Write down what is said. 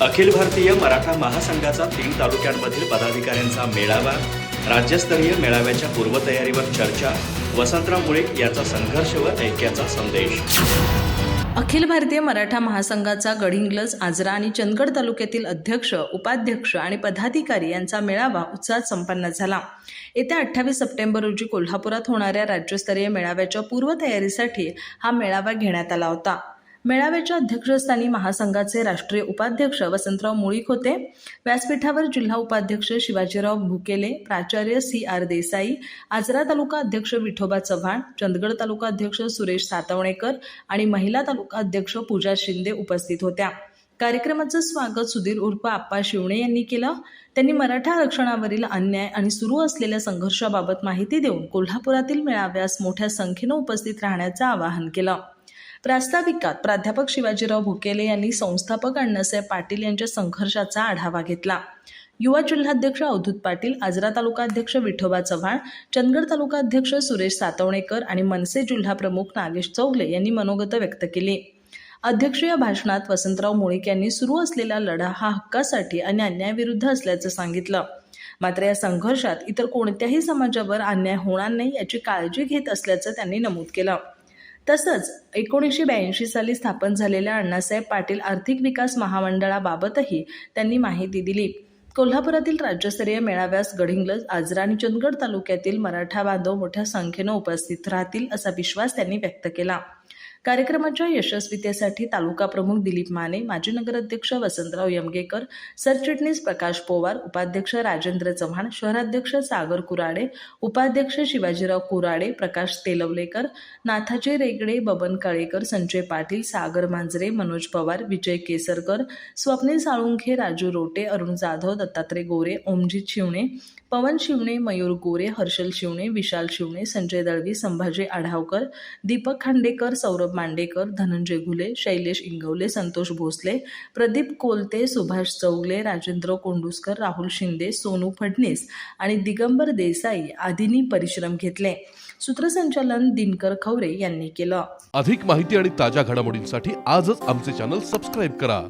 अखिल भारतीय मराठा महासंघाचा तीन तालुक्यांमधील पदाधिकाऱ्यांचा मेळावा राज्यस्तरीय मेळाव्याच्या पूर्वतयारीवर चर्चा वसंतराव मुळे यांचा संघर्ष व ऐक्याचा संदेश. अखिल भारतीय मराठा महासंघाचा गडिंग्लज आजरा आणि चंदगड तालुक्यातील अध्यक्ष उपाध्यक्ष आणि पदाधिकारी यांचा मेळावा उत्साहात संपन्न झाला. येत्या अठ्ठावीस सप्टेंबर रोजी कोल्हापुरात होणाऱ्या राज्यस्तरीय मेळाव्याच्या पूर्वतयारीसाठी हा मेळावा घेण्यात आला होता. मेळाव्याच्या अध्यक्षस्थानी महासंघाचे राष्ट्रीय उपाध्यक्ष वसंतराव मुळीक होते. व्यासपीठावर जिल्हा उपाध्यक्ष शिवाजीराव भुकेले प्राचार्य सी आर देसाई आजरा तालुका अध्यक्ष विठोबा चव्हाण चंदगड तालुका अध्यक्ष सुरेश सातवणेकर आणि महिला तालुका अध्यक्ष पूजा शिंदे उपस्थित होत्या. कार्यक्रमाचं स्वागत सुधीर उर्फ आप्पा शिवणे यांनी केलं. त्यांनी मराठा आरक्षणावरील अन्याय आणि सुरू असलेल्या संघर्षाबाबत माहिती देऊन कोल्हापुरातील मेळाव्यास मोठ्या संख्येनं उपस्थित राहण्याचं आवाहन केलं. प्रास्ताविकात प्राध्यापक शिवाजीराव भुकेले यांनी संस्थापक अण्णासाहेब पाटील यांच्या संघर्षाचा आढावा घेतला. युवा जिल्हाध्यक्ष अवधूत पाटील आजरा तालुका अध्यक्ष विठोबा चव्हाण चंदगड तालुका अध्यक्ष सुरेश सातवणेकर आणि मनसे जिल्हा प्रमुख नागेश चौगले यांनी मनोगत व्यक्त केली. अध्यक्षीय भाषणात वसंतराव मुळीक यांनी सुरू असलेला लढा हा हक्कासाठी आणि अन्यायाविरुद्ध असल्याचं सांगितलं. मात्र या संघर्षात इतर कोणत्याही समाजावर अन्याय होणार नाही याची काळजी घेत असल्याचं त्यांनी नमूद केलं. तसंच एकोणीसशे ब्याऐंशी साली स्थापन झालेल्या अण्णासाहेब पाटील आर्थिक विकास महामंडळाबाबतही त्यांनी माहिती दिली. कोल्हापुरातील राज्यस्तरीय मेळाव्यास गडहिंग्लज आजरा आणि चंदगड तालुक्यातील मराठा बांधव मोठ्या संख्येनं उपस्थित राहतील असा विश्वास त्यांनी व्यक्त केला. कार्यक्रमाच्या यशस्वीतेसाठी तालुका प्रमुख दिलीप माने माजी नगराध्यक्ष वसंतराव यमगेकर सरचिटणीस प्रकाश पोवार उपाध्यक्ष राजेंद्र चव्हाण शहराध्यक्ष सागर कुराडे उपाध्यक्ष शिवाजीराव कुराडे प्रकाश तेलवलेकर नाथाजी रेगडे बबन काळेकर संजय पाटील सागर मांजरे मनोज पवार विजय केसरकर स्वप्नील साळुंखे राजू रोटे अरुण जाधव दत्तात्रय गोरे ओमजीत शिवणे पवन शिवणे मयूर गोरे हर्षल शिवणे विशाल शिवणे संजय दळवी संभाजी आढावकर दीपक खांडेकर सौरभ मांडेकर धनंजय घुले शैलेश इंगवले संतोष भोसले प्रदीप कोलते सुभाष चौगले राजेंद्र कोंडुसकर राहुल शिंदे सोनू फडणीस आणि दिगंबर देसाई आदींनी परिश्रम घेतले. सूत्रसंचालन दिनकर खवरे यांनी केलं. अधिक माहिती आणि ताज्या घडामोडींसाठी आजच आमचे चॅनल सबस्क्राईब करा.